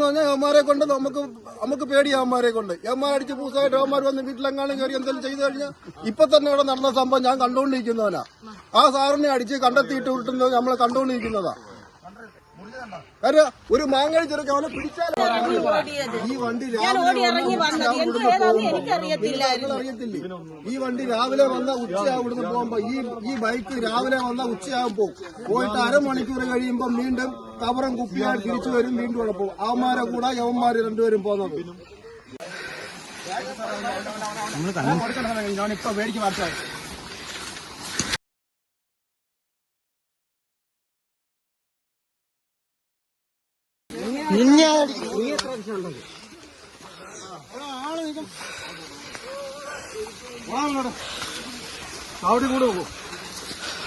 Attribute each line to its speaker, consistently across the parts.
Speaker 1: എന്ന് പറഞ്ഞാൽ അവന്മാരെ കൊണ്ട് നമുക്ക് നമുക്ക് പേടി അവന്മാരെ കൊണ്ട്. യവന്മാർ അടിച്ച് പൂസായിട്ട് അവന്മാർ വന്ന് വീട്ടിലെങ്ങാനും കയറി എന്തെങ്കിലും ചെയ്തു കഴിഞ്ഞാൽ ഇപ്പൊ തന്നെ ഇവിടെ നടന്ന സംഭവം ഞാൻ കണ്ടുകൊണ്ടിരിക്കുന്നവനാ. ആ സാറിനെ അടിച്ച് കണ്ടെത്തിയിട്ട് വിട്ടുന്നത് നമ്മൾ കണ്ടുകൊണ്ടിരിക്കുന്നതാ. കാരണം ഒരു മാങ്ങി ചെറുക്കൻ അവനെ പിടിച്ചാൽ ഈ വണ്ടി അറിയത്തില്ലേ? ഈ വണ്ടി രാവിലെ വന്ന ഉച്ചയാവിടുന്ന് പോകുമ്പോ ഈ ഈ ബൈക്ക് രാവിലെ വന്ന ഉച്ചയാകും പോകും പോയിട്ട് അരമണിക്കൂർ കഴിയുമ്പോ വീണ്ടും കവറും കുപ്പിയായി തിരിച്ചു വരും വീണ്ടും ഇവിടെ പോകും. അവന്മാരെ കൂടെ യവന്മാര് രണ്ടുപേരും പോകുന്നത്. ഞാനിപ്പോ മേടിക്ക് മാറ്റാം. അവിടെ കൂടെ പോകും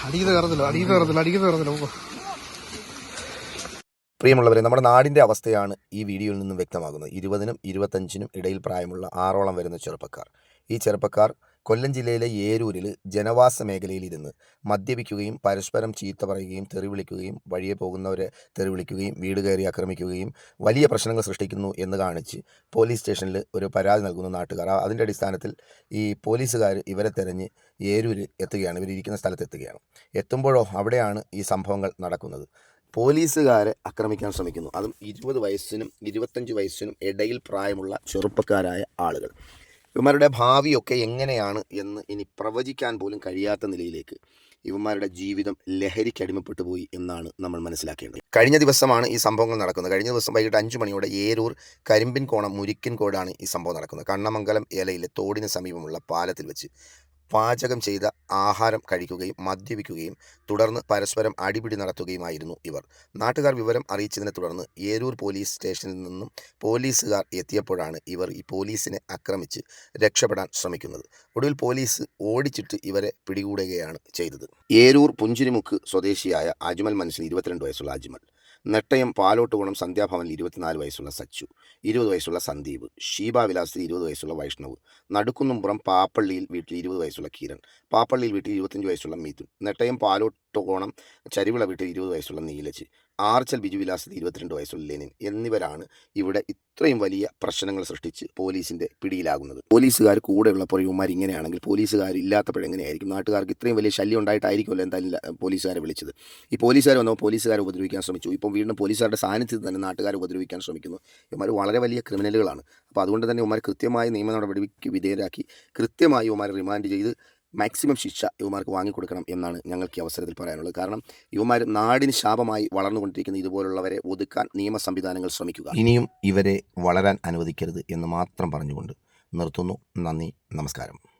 Speaker 2: അടിയത് കയറത്തില്ല അടിയത് കയറത്തില്ല അടിയത് കയറത്തില്ല പോ.
Speaker 3: പ്രിയമുള്ളവരെ നമ്മുടെ നാടിന്റെ അവസ്ഥയാണ് ഈ വീഡിയോയിൽ നിന്നും വ്യക്തമാകുന്നത്. ഇരുപതിനും ഇരുപത്തഞ്ചിനും ഇടയിൽ പ്രായമുള്ള ആറോളം വരുന്ന ചെറുപ്പക്കാർ. ഈ ചെറുപ്പക്കാർ കൊല്ലം ജില്ലയിലെ ഏരൂരിൽ ജനവാസ മേഖലയിൽ ഇരുന്ന് മദ്യപിക്കുകയും പരസ്പരം ചീത്ത പറയുകയും തെറി വിളിക്കുകയും വഴിയെ പോകുന്നവരെ തെറി വിളിക്കുകയും വീട് കയറി ആക്രമിക്കുകയും വലിയ പ്രശ്നങ്ങൾ സൃഷ്ടിക്കുന്നു എന്ന് കാണിച്ച് പോലീസ് സ്റ്റേഷനിൽ ഒരു പരാതി നൽകുന്ന നാട്ടുകാർ. അതിന്റെ അടിസ്ഥാനത്തിൽ ഈ പോലീസുകാർ ഇവരെ തെരഞ്ഞ് ഏരൂര് എത്തുകയാണ്. ഇവരിയ്ക്കുന്ന സ്ഥലത്ത് എത്തുകയാണ്. എത്തുമ്പോഴോ അവിടെയാണ് ഈ സംഭവങ്ങൾ നടക്കുന്നത്. പോലീസുകാരെ ആക്രമിക്കാൻ ശ്രമിക്കുന്നു. അതും ഇരുപത് വയസ്സിനും ഇരുപത്തഞ്ച് വയസ്സിനും ഇടയിൽ പ്രായമുള്ള ചെറുപ്പക്കാരായ ആളുകൾ. ഇവന്മാരുടെ ഭാവിയൊക്കെ എങ്ങനെയാണ് എന്ന് ഇനി പ്രവചിക്കാൻ പോലും കഴിയാത്ത നിലയിലേക്ക് ഇവന്മാരുടെ ജീവിതം ലഹരിക്ക് അടിമപ്പെട്ടു പോയി എന്നാണ് നമ്മൾ മനസ്സിലാക്കേണ്ടത്. കഴിഞ്ഞ ദിവസമാണ് ഈ സംഭവങ്ങൾ നടക്കുന്നത്. കഴിഞ്ഞ ദിവസം വൈകിട്ട് അഞ്ച് മണിയോടെ ഏരൂർ കരിമ്പിൻകോണം കോണം മുരിക്കൻ കോടാണ് ഈ സംഭവം നടക്കുന്നത്. കണ്ണമംഗലം ഏലയിലെ തോടിന് സമീപമുള്ള പാലത്തിൽ വെച്ച് പാചകം ചെയ്ത ആഹാരം കഴിക്കുകയും മദ്യപിക്കുകയും തുടർന്ന് പരസ്പരം അടിപിടി നടത്തുകയുമായിരുന്നു ഇവർ. നാട്ടുകാർ വിവരം അറിയിച്ചതിനെ തുടർന്ന് ഏരൂർ പോലീസ് സ്റ്റേഷനിൽ നിന്നും പോലീസുകാർ എത്തിയപ്പോഴാണ് ഇവർ ഈ പോലീസിനെ ആക്രമിച്ച് രക്ഷപ്പെടാൻ ശ്രമിക്കുന്നത്. ഒടുവിൽ പോലീസ് ഓടിച്ചിട്ട് ഇവരെ പിടികൂടുകയാണ് ചെയ്തത്. ഏരൂർ പുഞ്ചിരിമുക്ക് സ്വദേശിയായ അജ്മൽ മനസ്സിൽ ഇരുപത്തിരണ്ട് വയസ്സുള്ള അജ്മൽ. നെട്ടയം പാലോട്ടുകുണം സന്ധ്യാഭവനിൽ ഇരുപത്തിനാല് വയസ്സുള്ള സച്ചു ഇരുപത് വയസ്സുള്ള സന്ദീപ് ഷീബ വിലാസത്തിൽ ഇരുപത് വയസ്സുള്ള വൈഷ്ണവ് നടുക്കുന്നുംപുറം പാപ്പള്ളിയിൽ വീട്ടിൽ ഇരുപത് വയസ്സുള്ള കിരൺ പാപ്പള്ളിയിൽ വീട്ടിൽ ഇരുപത്തഞ്ച് വയസ്സുള്ള മിഥുൻ നെട്ടയം പാലോട്ടുകോണം ചരിവിള വീട്ടിൽ ഇരുപത് വയസ്സുള്ള നീലജ് ആർച്ചൽ ബിജു വിലാസത്തിൽ ഇരുപത്തിരണ്ട് വയസ്സുള്ള ലെനിൻ എന്നിവരാണ് ഇവിടെ ഇത്രയും വലിയ പ്രശ്നങ്ങൾ സൃഷ്ടിച്ച് പോലീസിന്റെ പിടിയിലാകുന്നത്. പോലീസുകാർ കൂടെയുള്ള ഇവന്മാർ ഇങ്ങനെയാണെങ്കിൽ പോലീസുകാർ എങ്ങനെയായിരിക്കും? നാട്ടുകാർക്ക് ഇത്രയും വലിയ ശല്യം ഉണ്ടായിട്ടായിരിക്കുമല്ലോ എന്തായാലും പോലീസുകാരെ വിളിച്ചത്. ഈ പോലീസുകാർ വന്നപ്പോൾ പോലീസുകാരെ ഉപദ്രവിക്കാൻ ശ്രമിച്ചു. ഇപ്പം വീണ്ടും പോലീസുകാരുടെ സാന്നിധ്യത്തിൽ തന്നെ നാട്ടുകാരെ ഉപദ്രവിക്കാൻ ശ്രമിക്കുന്നു. ഇവന്മാർ വളരെ വലിയ ക്രിമിനലുകളാണ്. അപ്പോൾ അതുകൊണ്ട് തന്നെ ഇവന്മാർ കൃത്യമായ നിയമ നടപടിക്ക് വിധേയരാക്കി കൃത്യമായി ഇവന്മാരെ റിമാൻഡ് ചെയ്ത് മാക്സിമം ശിക്ഷ യുവമാർക്ക് വാങ്ങിക്കൊടുക്കണം എന്നാണ് ഞങ്ങൾക്ക് ഈ അവസരത്തിൽ പറയാനുള്ളത്. കാരണം യുവമാർ നാടിന് ശാപമായി വളർന്നുകൊണ്ടിരിക്കുന്ന ഇതുപോലുള്ളവരെ ഒതുക്കാൻ നിയമ സംവിധാനങ്ങൾ ശ്രമിക്കുക. ഇനിയും ഇവരെ വളരാൻ അനുവദിക്കരുത് എന്ന് മാത്രം പറഞ്ഞുകൊണ്ട് നിർത്തുന്നു. നന്ദി നമസ്കാരം.